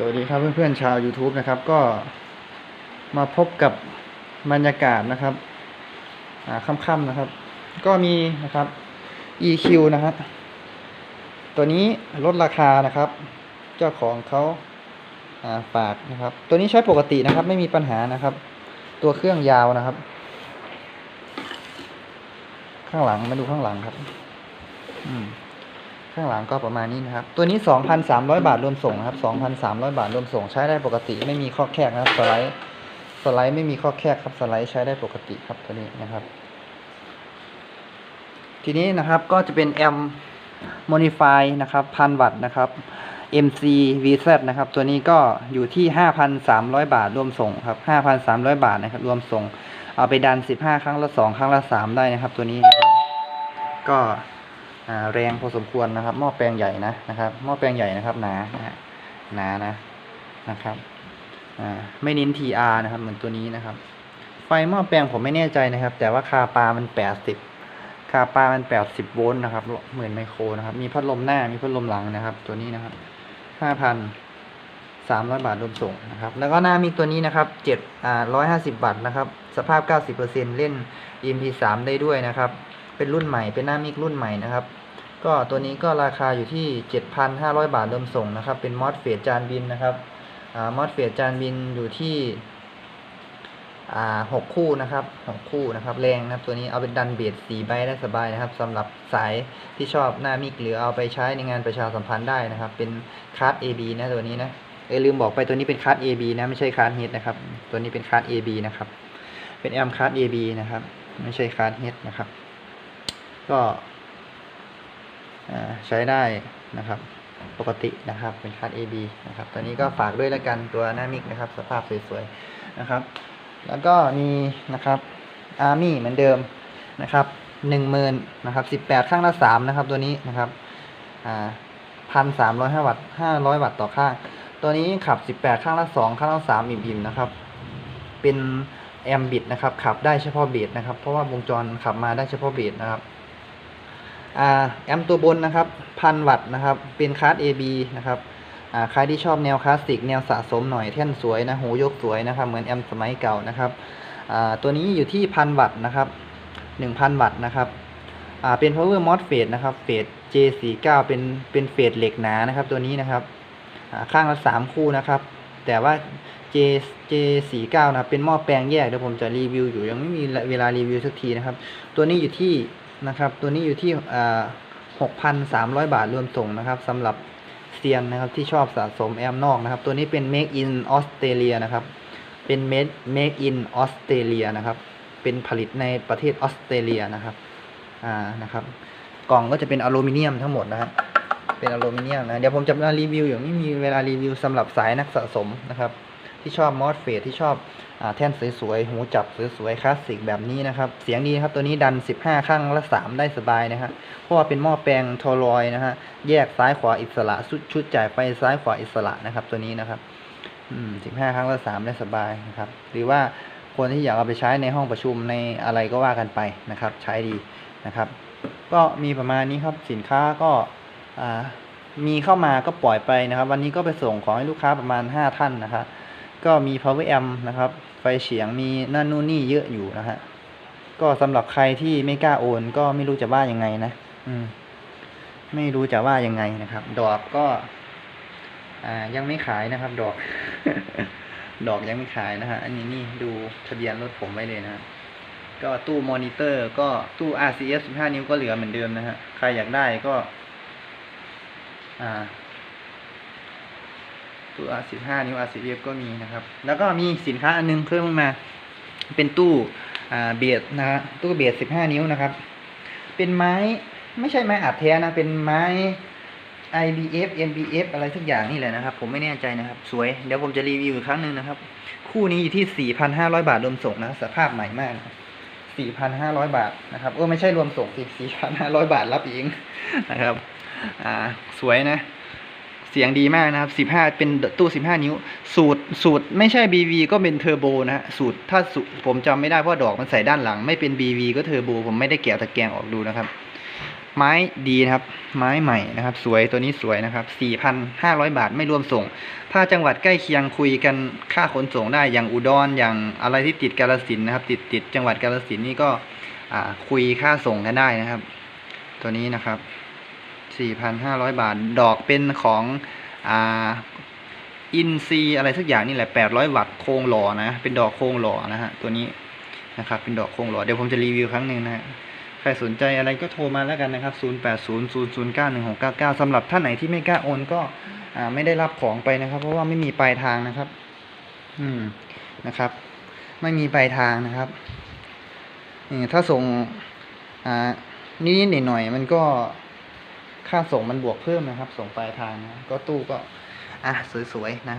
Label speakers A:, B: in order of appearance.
A: สวัสดีครับเพื่อนๆชาว YouTube นะครับก็มาพบกับบรรยากาศนะครับอ่าค่ำๆนะครับ ก็มีนะครับ EQ นะครับตัวนี้ลดราคานะครับ เจ้าของเขาอ่าฝากนะครับ ตัวนี้ใช้ปกตินะครับ ไม่มีปัญหานะครับ ตัวเครื่องยาวนะครับ ข้างหลังมาดูข้างหลังครับ อืม ข้างหลังก็ประมาณนี้นะครับ ตัวนี้ 2,300 บาทรวมส่งนะครับ 2,300 บาทรวมส่งใช้ได้ปกติไม่มีข้อแคกนะครับสไลด์สไลด์ไม่มีข้อแคกครับสไลด์ใช้ได้ปกติครับตัวนี้นะครับ ทีนี้นะครับก็จะเป็นแอม Modify นะครับพันวัตต์นะครับ MC VZ นะครับ ตัวนี้ก็อยู่ที่ 5,300 บาทรวมส่งครับ 5,300 บาทนะครับ รวมส่ง เอาไปดัน 15 ครั้งละ 2 ครั้งละ 3 ได้นะครับ ตัวนี้นะครับก็ แรงพอสมควรนะครับ หม้อแปลงใหญ่นะนะครับ หม้อแปลงใหญ่นะครับหนาหนานะนะครับไม่เน้น TR นะครับ เหมือนตัวนี้นะครับ ไฟหม้อแปลงผมไม่แน่ใจนะครับ แต่ว่าคาปามัน 80 คาปามัน 80 โวลต์นะครับหมื่นไมโครนะครับ มีพัดลมหน้ามีพัดลมหลังนะครับ ตัวนี้นะครับ 5,300 บาทรวมส่งนะครับ แล้วก็หน้ามิกตัวนี้นะครับ7อ่า150วัตต์นะครับ สภาพ 90%เล่น MP3 ได้ด้วยนะครับ เป็นรุ่นใหม่ เป็นหน้ามิกรุ่นใหม่นะครับ ก็ตัวนี้ก็ราคาอยู่ที่ 7,500 บาทรวมส่งนะครับ เป็นมอสเฟตจานบินนะครับอมอสเฟตจานบินอยู่ที่หกคู่นะครับหกคู่นะครับ แรงนะครับ ตัวนี้เอาเป็นดันเบสสี่ใบได้สบายนะครับสำหรับสายที่ชอบหน้ามิกหรือเอาไปใช้ในงานประชาสัมพันธ์ได้นะครับ เป็นคาร์ด AB นะตัวนี้นะเออลืมบอกไปตัวนี้เป็นคาร์ด AB นะไม่ใช่คาร์ดเฮดนะครับ ตัวนี้เป็นคาร์ด AB นะครับ เป็นแอมคาร์ด AB นะครับ ไม่ใช่คาร์ดเฮดนะครับ ก็อ่าใช้ได้นะครับปกตินะครับเป็นคาร์ด AB นะครับตัวนี้ก็ฝากด้วยแล้วกันตัวหน้ามิกนะครับ สภาพสวยๆนะครับ แล้วก็มีนะครับอาร์มี่เหมือนเดิมนะครับหนึ่งหมื่นนะครับสิบแปดข้างละสามนะครับตัวนี้นะครับอ่าพันสามร้อยห้าวัตต์ห้าร้อยวัตต์ต่อข้าง ตัวนี้ขับสิบแปดข้างละสองข้างละสามอิ่มๆนะครับ เป็นแอมบิดนะครับ ขับได้เฉพาะเบสนะครับ เพราะว่าวงจรขับมาได้เฉพาะเบสนะครับอ่า แอมตัวบนนะครับพันวัตต์นะครับ เป็นคาร์ด AB นะครับอ่าใครที่ชอบแนวคลาสสิกแนวสะสมหน่อยแท่นสวยนะหูยกสวยนะครับ เหมือนแอมสมัยเก่านะครับตัวนี้อยู่ที่พันวัตต์นะครับหนึ่งพันวัตต์นะครับเป็น power MOSFET นะครับเฟส J49 เป็นเป็นเฟสเหล็กหนานะครับ ตัวนี้นะครับข้างละสามคู่นะครับ แต่ว่า J J49 นะเป็นหม้อแปลงแยกเดี๋ยวผมจะรีวิวอยู่ยังไม่มีเวลารีวิวสักทีนะครับ ตัวนี้อยู่ที่ นะครับ ตัวนี้อยู่ที่อ่า6,300บาทรวมส่งนะครับสำหรับเซียนนะครับที่ชอบสะสมแอมนอกนะครับ ตัวนี้เป็น Make in Australia นะครับ เป็น Made Make in Australia นะครับ เป็นผลิตในประเทศออสเตรเลียนะครับ อ่า นะครับ กล่องก็จะเป็นอลูมิเนียมทั้งหมดนะฮะเป็นอลูมิเนียมนะ เดี๋ยวผมจะมารีวิวอยู่ไม่มีเวลารีวิวสำหรับสายนักสะสมนะครับ ที่ชอบมอสเฟสที่ชอบอแท่นสวยๆหูจับสวยๆคลาสสิกแบบนี้นะครับเสียงดีครับตัวนี้ดัน 15 ข้างละ 3 ได้สบายนะฮะเพราะว่าเป็นหม้อแปลงโทรอยนะฮะแยกซ้ายขวาอิสระชุดชุดจ่ายไฟซ้ายขวาอิสระนะครับ ตัวนี้นะครับอืม15 ครั้งละ3ได้สบายนะครับหรือว่าคนที่อยากเอาไปใช้ในห้องประชุมในอะไรก็ว่ากันไปนะครับ ใช้ดีนะครับ ก็มีประมาณนี้ครับสินค้าก็อ่ามีเข้ามาก็ปล่อยไปนะครับ วันนี้ก็ไปส่งของให้ลูกค้าประมาณ 5 ท่านนะครับ ก็มี power amp นะครับ ไฟเฉียงมีนั่นนู่นนี่เยอะอยู่นะฮะ ก็สำหรับใครที่ไม่กล้าโอน ก็ไม่รู้จะว่ายังไงนะ อืม ไม่รู้จะว่ายังไงนะครับ ดอกก็ อ่า ยังไม่ขายนะครับ ดอก ดอกยังไม่ขายนะฮะ อันนี้นี่ดูทะเบียนรถผมไว้เลยนะฮะก็ตู้มอนิเตอร์ ก็ตู้ RCS 15 นิ้วก็เหลือเหมือนเดิมนะฮะ ใครอยากได้ก็ อ่า ตู้ R15 นิ้ว RCF ก็มีนะครับ แล้วก็มีสินค้าอันนึงเพิ่มมา เป็นตู้เบียดนะฮะตู้เบียด 15 นิ้วนะครับ เป็นไม้ไม่ใช่ไม้อัดแท้นะ เป็นไม้ IBF MBF อะไรสักอย่างนี่แหละนะครับ ผมไม่แน่ใจนะครับ สวย เดี๋ยวผมจะรีวิวอีกครั้งหนึ่งนะครับ คู่นี้อยู่ที่ 4,500 บาทรวมส่งนะ สภาพใหม่มากนะครับ4,500 บาทนะครับ เออไม่ใช่รวมส่งสิ4,500 บาทรับเองนะครับ อ่า สวยนะ เสียงดีมากนะครับ 15 เป็นตู้15 นิ้ว สูตรสูตรไม่ใช่ BV ก็เป็นเทอร์โบนะฮะ สูตรถ้าสูผมจำไม่ได้เพราะดอกมันใส่ด้านหลัง ไม่เป็น BV ก็เทอร์โบ ผมไม่ได้แกะตะแกรงออกดูนะครับ ไม้ดีนะครับ ไม้ใหม่นะครับ สวยตัวนี้สวยนะครับ 4,500 บาทไม่รวมส่ง ถ้าจังหวัดใกล้เคียงคุยกันค่าขนส่งได้ อย่างอุดร อย่างอะไรที่ติดกาลสินนะครับ ติดติดจังหวัดกาลสินนี่ก็คุยค่าส่งกันได้นะครับ ตัวนี้นะครับ 4,500 บาท ดอกเป็นของอ่าอินซีอะไรสักอย่างนี่แหละ 800 วัตต์โครงหล่อนะ เป็นดอกโครงหล่อนะฮะ ตัวนี้นะครับ เป็นดอกโครงหล่อ เดี๋ยวผมจะรีวิวครั้งหนึ่งนะฮะ ใครสนใจอะไรก็โทรมาแล้วกันนะครับ 0800091699สำหรับท่านไหนที่ไม่กล้าโอนก็อ่าไม่ได้รับของไปนะครับ เพราะว่าไม่มีปลายทางนะครับ อืม นะครับ ไม่มีปลายทางนะครับถ้าส่ง อ่านิดๆหน่อยๆมันก็ ค่าส่งมันบวกเพิ่มนะครับ ส่งปลายทางนะก็ตู้ก็ อะสวยๆนะครับ